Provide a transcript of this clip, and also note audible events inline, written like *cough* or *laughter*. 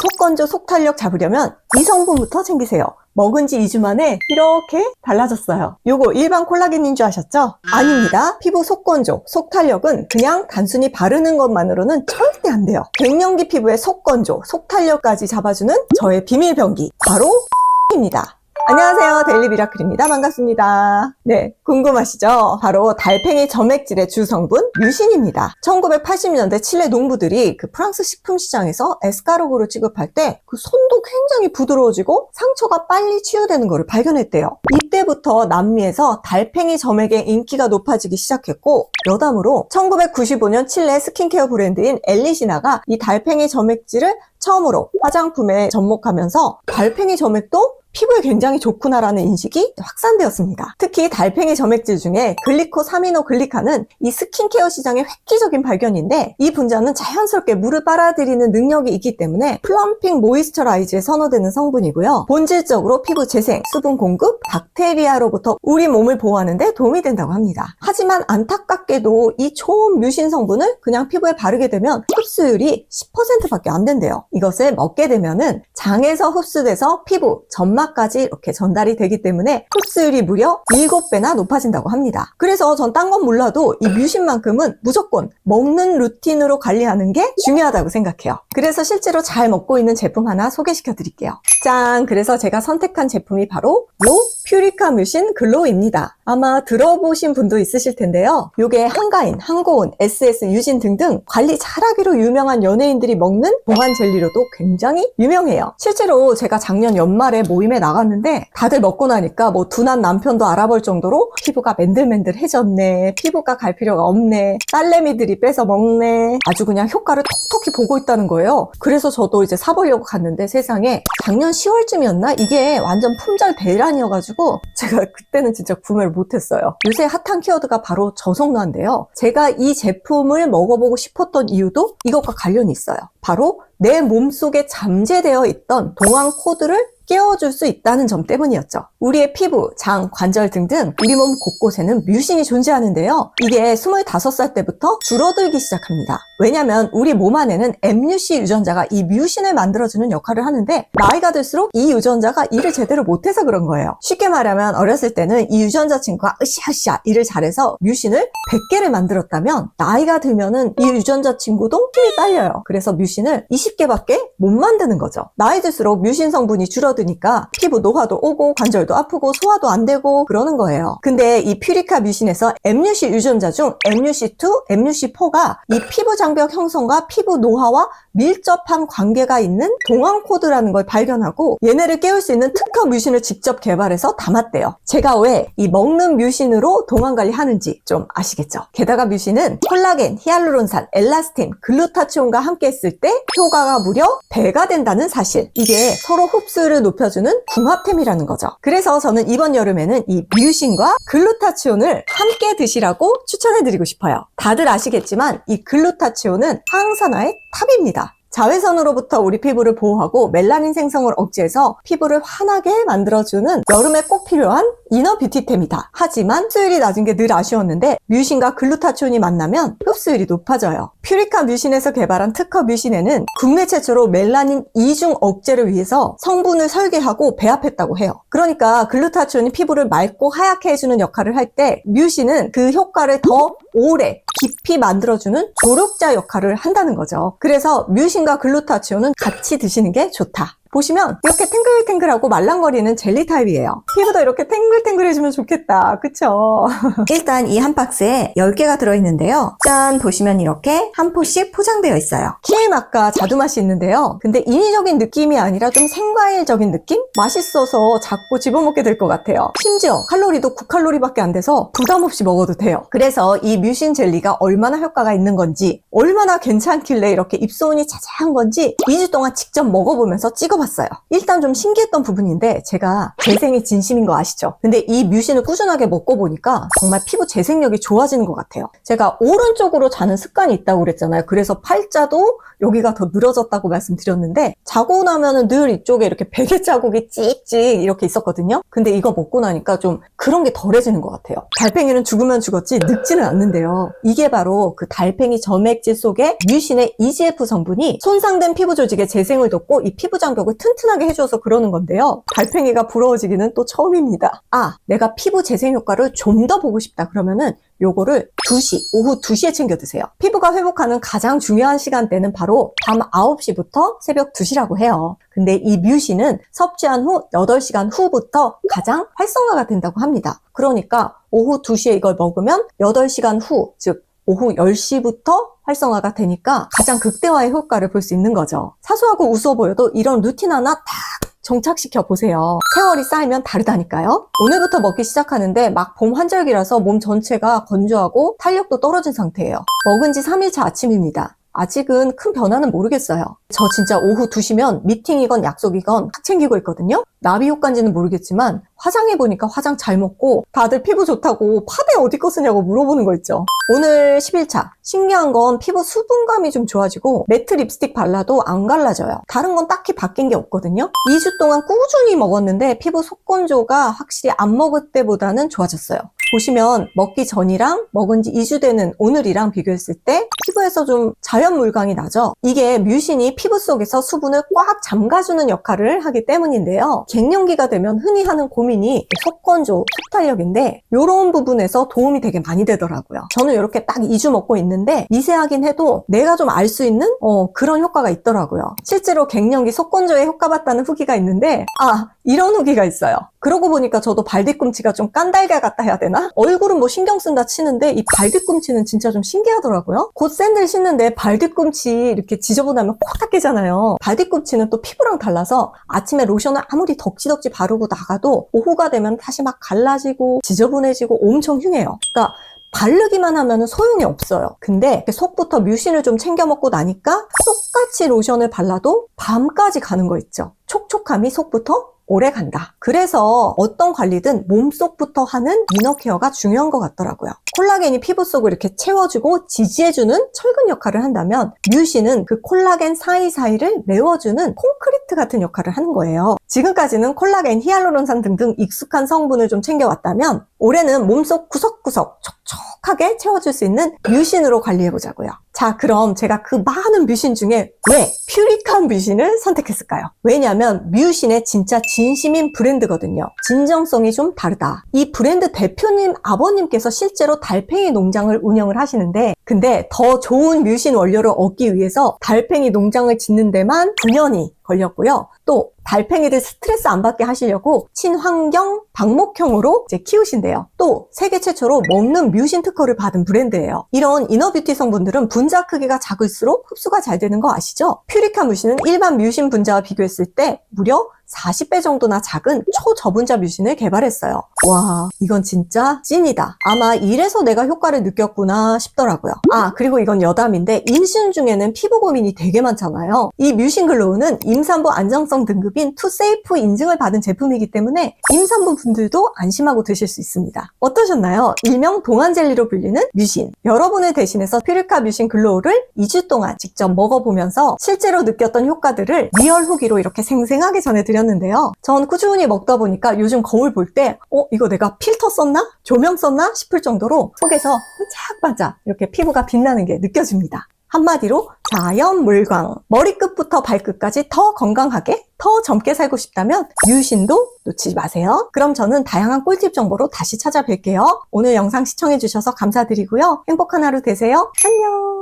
속건조, 속탄력 잡으려면 이 성분부터 챙기세요. 먹은 지 2주 만에 이렇게 달라졌어요. 요거 일반 콜라겐인 줄 아셨죠? 아닙니다. 피부 속건조, 속탄력은 그냥 단순히 바르는 것만으로는 절대 안 돼요. 갱년기 피부의 속건조, 속탄력까지 잡아주는 저의 비밀 병기 바로 *laughs* 입니다. 안녕하세요. 데일리 미라클입니다. 반갑습니다. 네, 궁금하시죠? 바로 달팽이 점액질의 주성분 뮤신입니다. 1980년대 칠레 농부들이 그 프랑스 식품 시장에서 에스카르고를 취급할 때 그 손도 굉장히 부드러워지고 상처가 빨리 치유되는 것을 발견했대요. 이때부터 남미에서 달팽이 점액의 인기가 높아지기 시작했고 여담으로 1995년 칠레 스킨케어 브랜드인 엘리시나가 이 달팽이 점액질을 처음으로 화장품에 접목하면서 달팽이 점액도 피부에 굉장히 좋구나라는 인식이 확산되었습니다. 특히 달팽이 점액질 중에 글리코사미노 글리칸은 이 스킨케어 시장의 획기적인 발견인데 이 분자는 자연스럽게 물을 빨아들이는 능력이 있기 때문에 플럼핑 모이스처라이즈에 선호되는 성분이고요. 본질적으로 피부 재생, 수분 공급, 박테리아로부터 우리 몸을 보호하는 데 도움이 된다고 합니다. 하지만 안타깝게도 이 좋은 뮤신 성분을 그냥 피부에 바르게 되면 흡수율이 10%밖에 안 된대요. 이것을 먹게 되면은 장에서 흡수돼서 피부, 점막까지 이렇게 전달이 되기 때문에 흡수율이 무려 7배나 높아진다고 합니다. 그래서 전 딴 건 몰라도 이 뮤신만큼은 무조건 먹는 루틴으로 관리하는 게 중요하다고 생각해요. 그래서 실제로 잘 먹고 있는 제품 하나 소개시켜 드릴게요. 짠! 그래서 제가 선택한 제품이 바로 요 퓨리카 뮤신 글로우입니다. 아마 들어보신 분도 있으실 텐데요. 요게 한가인, 한고은, SS, 유진 등등 관리 잘하기로 유명한 연예인들이 먹는 봉한 젤리로도 굉장히 유명해요. 실제로 제가 작년 연말에 모임에 나갔는데 다들 먹고 나니까 뭐 둔한 남편도 알아볼 정도로 피부가 맨들맨들해졌네, 피부가 갈 필요가 없네, 딸내미들이 뺏어 먹네, 아주 그냥 효과를 톡톡히 보고 있다는 거예요. 그래서 저도 이제 사보려고 갔는데 세상에 작년 10월쯤이었나? 이게 완전 품절 대란이어가지고 제가 *laughs* 그때는 진짜 구매를 못했어요. 요새 핫한 키워드가 바로 저속노인데요. 제가 이 제품을 먹어보고 싶었던 이유도 이것과 관련이 있어요. 바로 내 몸속에 잠재되어 있던 동안 코드를 깨워줄 수 있다는 점 때문이었죠. 우리의 피부, 장, 관절 등등 우리 몸 곳곳에는 뮤신이 존재하는데요. 이게 25살 때부터 줄어들기 시작합니다. 왜냐면 우리 몸 안에는 MUC 유전자가 이 뮤신을 만들어주는 역할을 하는데 나이가 들수록 이 유전자가 일을 제대로 못해서 그런 거예요. 쉽게 말하면 어렸을 때는 이 유전자 친구가 으쌰으쌰 일을 잘해서 뮤신을 100개를 만들었다면 나이가 들면은 이 유전자 친구도 힘이 딸려요. 그래서 뮤신을 20 개밖에 못 만드는 거죠. 나이 들수록 뮤신 성분이 줄어드니까 피부 노화도 오고 관절도 아프고 소화도 안 되고 그러는 거예요. 근데 이 퓨리카 뮤신에서 MUC 유전자 중 MUC2, MUC4가 이 피부 장벽 형성과 피부 노화와 밀접한 관계가 있는 동안 코드라는 걸 발견하고 얘네를 깨울 수 있는 특허 뮤신을 직접 개발해서 담았대요. 제가 왜 이 먹는 뮤신으로 동안 관리하는지 좀 아시겠죠? 게다가 뮤신은 콜라겐, 히알루론산, 엘라스틴, 글루타치온과 함께 했을 때 효과 가 무려 배가 된다는 사실. 이게 서로 흡수율을 높여주는 궁합템이라는 거죠. 그래서 저는 이번 여름에는 이 뮤신과 글루타치온을 함께 드시라고 추천해드리고 싶어요. 다들 아시겠지만 이 글루타치온은 항산화의 탑입니다. 자외선으로부터 우리 피부를 보호하고 멜라닌 생성을 억제해서 피부를 환하게 만들어주는 여름에 꼭 필요한 이너 뷰티템이다. 하지만 흡수율이 낮은 게 늘 아쉬웠는데 뮤신과 글루타치온이 만나면 흡수율이 높아져요. 퓨리카 뮤신에서 개발한 특허 뮤신에는 국내 최초로 멜라닌 이중 억제를 위해서 성분을 설계하고 배합했다고 해요. 그러니까 글루타치온이 피부를 맑고 하얗게 해주는 역할을 할 때 뮤신은 그 효과를 더 오래 깊이 만들어주는 조력자 역할을 한다는 거죠. 그래서 뮤신과 글루타치온은 같이 드시는 게 좋다. 보시면 이렇게 탱글탱글하고 말랑거리는 jel리 타입이에요. 피부도 이렇게 탱글탱글해지면 좋겠다. 그쵸? *laughs* 일단 이 한 박스에 10개가 들어있는데요. 짠! 보시면 이렇게 한 포씩 포장되어 있어요. 키의 맛과 자두 맛이 있는데요. 근데 인위적인 느낌이 아니라 좀 생과일적인 느낌? 맛있어서 자꾸 집어먹게 될 것 같아요. 심지어 칼로리도 9칼로리밖에 안 돼서 부담 없이 먹어도 돼요. 그래서 이 뮤신 젤리가 얼마나 효과가 있는 건지 얼마나 괜찮길래 이렇게 입소문이 자자한 건지 2주 동안 직접 먹어보면서 찍어 봤어요. 써봤어요. 일단 좀 신기했던 부분인데 제가 재생이 진심인 거 아시죠? 근데 이 뮤신을 꾸준하게 먹고 보니까 정말 피부 재생력이 좋아지는 것 같아요. 제가 오른쪽으로 자는 습관이 있다고 그랬잖아요. 그래서 팔자도 여기가 더 늘어졌다고 말씀드렸는데 자고 나면은 늘 이쪽에 이렇게 *laughs* 베개 자국이 찍찍 이렇게 있었거든요. 근데 이거 먹고 나니까 좀 그런 게 덜해지는 것 같아요. 달팽이는 죽으면 죽었지 늙지는 않는데요. 이게 바로 그 달팽이 점액질 속에 뮤신의 EGF 성분이 손상된 피부 조직의 재생을 돕고 이 피부 장벽 을 튼튼하게 해줘서 그러는 건데요. 달팽이가 부러워지기는 또 처음입니다. 아, 내가 피부 재생 효과를 좀 더 보고 싶다 그러면은 요거를 2시, 오후 2시에 챙겨 드세요. 피부가 회복하는 가장 중요한 시간대는 바로 밤 9시부터 새벽 2시라고 해요. 근데 이 뮤신은 섭취한 후 8시간 후부터 가장 활성화가 된다고 합니다. 그러니까 오후 2시에 이걸 먹으면 8시간 후, 즉 오후 10시부터 활성화가 되니까 가장 극대화의 효과를 볼 수 있는 거죠. 사소하고 우스워 보여도 이런 루틴 하나 딱 정착시켜 보세요. 세월이 쌓이면 다르다니까요. 오늘부터 먹기 시작하는데 막 봄 환절기라서 몸 전체가 건조하고 탄력도 떨어진 상태예요. 먹은 지 3일차 아침입니다. 아직은 큰 변화는 모르겠어요. 저 진짜 오후 2시면 미팅이건 약속이건 탁 챙기고 있거든요. 나비 효과인지는 모르겠지만 화장해보니까 화장 잘 먹고 다들 피부 좋다고 파데 어디 거 쓰냐고 물어보는 거 있죠. 오늘 10일차. 신기한 건 피부 수분감이 좀 좋아지고 매트 립스틱 발라도 안 갈라져요. 다른 건 딱히 바뀐 게 없거든요. 2주 동안 꾸준히 먹었는데 피부 속건조가 확실히 안 먹을 때보다는 좋아졌어요. 보시면 먹기 전이랑 먹은 지 2주 되는 오늘이랑 비교했을 때 피부에서 좀 자연 물광이 나죠. 이게 뮤신이 피부 속에서 수분을 꽉 잠가주는 역할을 하기 때문인데요. 갱년기가 되면 흔히 하는 고민 이 속건조, 속탄력인데 이런 부분에서 도움이 되게 많이 되더라고요. 저는 이렇게 딱 2주 먹고 있는데 미세하긴 해도 내가 좀 알 수 있는 어, 그런 효과가 있더라고요. 실제로 갱년기 속건조에 효과 봤다는 후기가 있는데 아 이런 후기가 있어요. 그러고 보니까 저도 발 뒤꿈치가 좀 깐달걀 같다 해야 되나? 얼굴은 뭐 신경 쓴다 치는데 이 발 뒤꿈치는 진짜 좀 신기하더라고요. 곧 샌들 신는데 발 뒤꿈치 이렇게 지저분하면 코 닦이잖아요. 발 뒤꿈치는 또 피부랑 달라서 아침에 로션을 아무리 덕지덕지 바르고 나가도 오후가 되면 다시 막 갈라지고 지저분해지고 엄청 흉해요. 그러니까 바르기만 하면 소용이 없어요. 근데 속부터 뮤신을 좀 챙겨 먹고 나니까 똑같이 로션을 발라도 밤까지 가는 거 있죠. 촉촉함이 속부터 오래 간다. 그래서 어떤 관리든 몸속부터 하는 이너 케어가 중요한 것 같더라고요. 콜라겐이 피부 속을 이렇게 채워주고 지지해주는 철근 역할을 한다면 뮤신은 그 콜라겐 사이사이를 메워주는 콘크리트 같은 역할을 하는 거예요. 지금까지는 콜라겐, 히알루론산 등등 익숙한 성분을 좀 챙겨왔다면 올해는 몸속 구석구석 촉촉하게 채워줄 수 있는 뮤신으로 관리해보자고요. 자, 그럼 제가 그 많은 뮤신 중에 왜 퓨리칸 뮤신을 선택했을까요? 왜냐하면 뮤신의 진짜 진심인 브랜드거든요. 진정성이 좀 다르다. 이 브랜드 대표님 아버님께서 실제로 달팽이 농장을 운영을 하시는데 근데 더 좋은 뮤신 원료를 얻기 위해서 달팽이 농장을 짓는 데만 9년이 걸렸고요. 또 달팽이들 스트레스 안 받게 하시려고 친환경 방목형으로 이제 키우신대요. 또 세계 최초로 먹는 뮤신 특허를 받은 브랜드예요. 이런 이너뷰티 성분들은 분자 크기가 작을수록 흡수가 잘 되는 거 아시죠? 퓨리카 뮤신은 일반 뮤신 분자와 비교했을 때 무려 40배 정도나 작은 초저분자 뮤신을 개발했어요. 와, 이건 진짜 찐이다. 아마 이래서 내가 효과를 느꼈구나 싶더라고요. 아, 그리고 이건 여담인데 임신 중에는 피부 고민이 되게 많잖아요. 이 뮤신 글로우는 임 산부 안정성 등급인 투세이프 인증을 받은 제품이기 때문에 임산부 분들도 안심하고 드실 수 있습니다. 어떠셨나요? 일명 동안 젤리로 불리는 뮤신. 여러분을 대신해서 퓨리카 뮤신 글로우를 2주 동안 직접 먹어보면서 실제로 느꼈던 효과들을 리얼 후기로 이렇게 생생하게 전해드렸는데요. 전 꾸준히 먹다 보니까 요즘 거울 볼 때, 어, 이거 내가 필터 썼나? 조명 썼나? 싶을 정도로 속에서 반짝반짝 이렇게 피부가 빛나는 게 느껴집니다. 한마디로 자연 물광. 머리끝부터 발끝까지 더 건강하게, 더 젊게 살고 싶다면 뮤신도 놓치지 마세요. 그럼 저는 다양한 꿀팁 정보로 다시 찾아뵐게요. 오늘 영상 시청해주셔서 감사드리고요. 행복한 하루 되세요. 안녕!